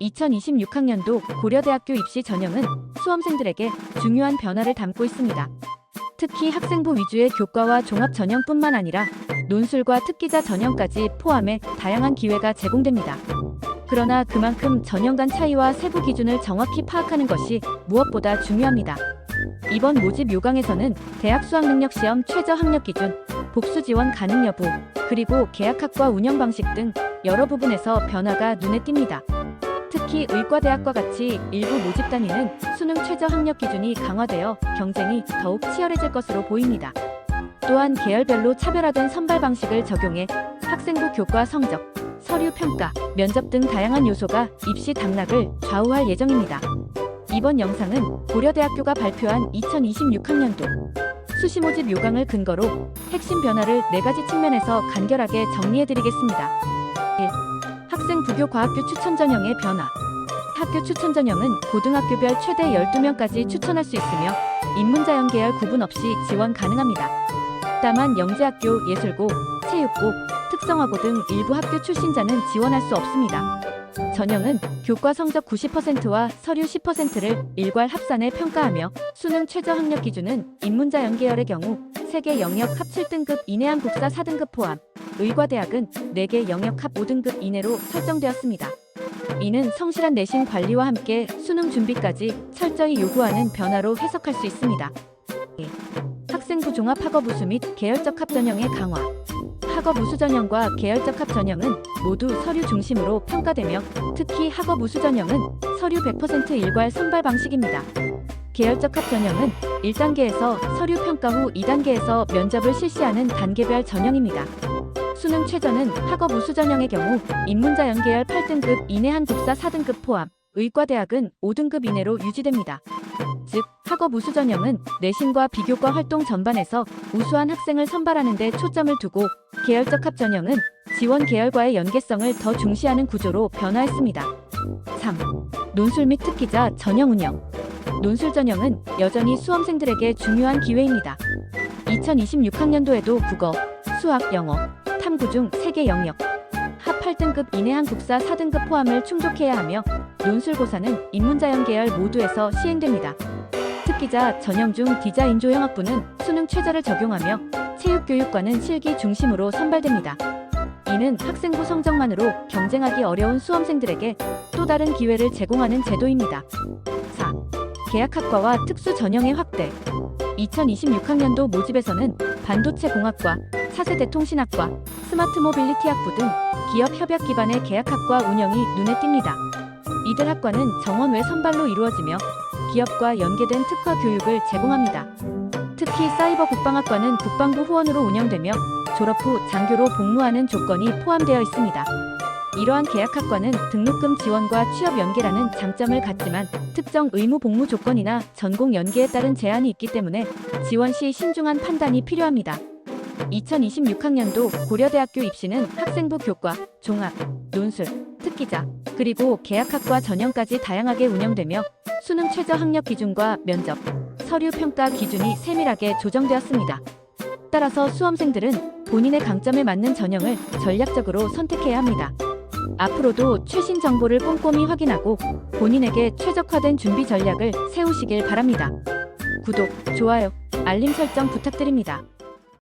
2026학년도 고려대학교 입시 전형은 수험생들에게 중요한 변화를 담고 있습니다. 특히 학생부 위주의 교과와 종합 전형뿐만 아니라 논술과 특기자 전형까지 포함해 다양한 기회가 제공됩니다. 그러나 그만큼 전형 간 차이와 세부 기준을 정확히 파악하는 것이 무엇보다 중요합니다. 이번 모집 요강에서는 대학 수학능력 시험 최저 학력 기준, 복수 지원 가능 여부, 그리고 계약학과 운영 방식 등 여러 부분에서 변화가 눈에 띕니다. 특히 의과대학과 같이 일부 모집 단위는 수능 최저 학력 기준이 강화되어 경쟁이 더욱 치열해질 것으로 보입니다. 또한 계열별로 차별화된 선발 방식을 적용해 학생부 교과 성적, 서류 평가, 면접 등 다양한 요소가 입시 당락을 좌우할 예정입니다. 이번 영상은 고려대학교가 발표한 2026학년도 수시 모집 요강을 근거로 핵심 변화를 네 가지 측면에서 간결하게 정리해드리겠습니다. 1. 학생 부교 과학교 추천 전형의 변화. 학교 추천 전형은 고등학교별 최대 12명까지 추천할 수 있으며 인문자연 계열 구분 없이 지원 가능합니다. 다만 영재학교, 예술고, 체육고, 특성화고 등 일부 학교 출신자는 지원할 수 없습니다. 전형은 교과 성적 90%와 서류 10%를 일괄 합산해 평가하며 수능 최저 학력 기준은 인문자 연 계열의 경우 세계 영역 합 7등급 이내한 국사 4등급 포함, 의과대학은 4개 영역 합 5등급 이내로 설정되었습니다. 이는 성실한 내신 관리와 함께 수능 준비까지 철저히 요구하는 변화로 해석할 수 있습니다. 학생부 종합 학업 우수 및 계열적 합 전형의 강화. 학업 우수 전형과 계열적 합 전형은 모두 서류 중심으로 평가되며 특히 학업 우수 전형은 서류 100% 일괄 선발 방식입니다. 계열적 합 전형은 1단계에서 서류 평가 후 2단계에서 면접을 실시하는 단계별 전형입니다. 수능 최저는 학업 우수 전형의 경우 인문자 연계열 8등급 이내 한 국사 4등급 포함, 의과대학은 5등급 이내로 유지됩니다. 즉, 학업 우수 전형은 내신과 비교과 활동 전반에서 우수한 학생을 선발하는 데 초점을 두고 계열적 합 전형은 지원 계열과의 연계성을 더 중시하는 구조로 변화했습니다. 3. 논술 및 특기자 전형 운영. 논술 전형은 여전히 수험생들에게 중요한 기회입니다. 2026학년도에도 국어, 수학, 영어, 탐구 중 3개 영역, 합 8등급 이내 한국사 4등급 포함을 충족해야 하며 논술고사는 인문자연 계열 모두에서 시행됩니다. 특기자 전형 중 디자인 조형학부는 수능 최저를 적용하며 체육교육과는 실기 중심으로 선발됩니다. 이는 학생부 성적만으로 경쟁하기 어려운 수험생들에게 또 다른 기회를 제공하는 제도입니다. 4. 계약학과와 특수 전형의 확대. 2026학년도 모집에서는 반도체 공학과, 차세대 통신학과, 스마트 모빌리티 학부 등 기업 협약 기반의 계약학과 운영이 눈에 띕니다. 이들 학과는 정원 외 선발로 이루어지며 기업과 연계된 특화 교육을 제공합니다. 특히 사이버 국방학과는 국방부 후원으로 운영되며 졸업 후 장교로 복무하는 조건이 포함되어 있습니다. 이러한 계약학과는 등록금 지원과 취업 연계라는 장점을 갖지만 특정 의무 복무 조건이나 전공 연계에 따른 제한이 있기 때문에 지원 시 신중한 판단이 필요합니다. 2026학년도 고려대학교 입시는 학생부 교과, 종합, 논술, 특기자, 그리고 계약학과 전형까지 다양하게 운영되며 수능 최저 학력 기준과 면접, 서류 평가 기준이 세밀하게 조정되었습니다. 따라서 수험생들은 본인의 강점에 맞는 전형을 전략적으로 선택해야 합니다. 앞으로도 최신 정보를 꼼꼼히 확인하고 본인에게 최적화된 준비 전략을 세우시길 바랍니다. 구독, 좋아요, 알림 설정 부탁드립니다.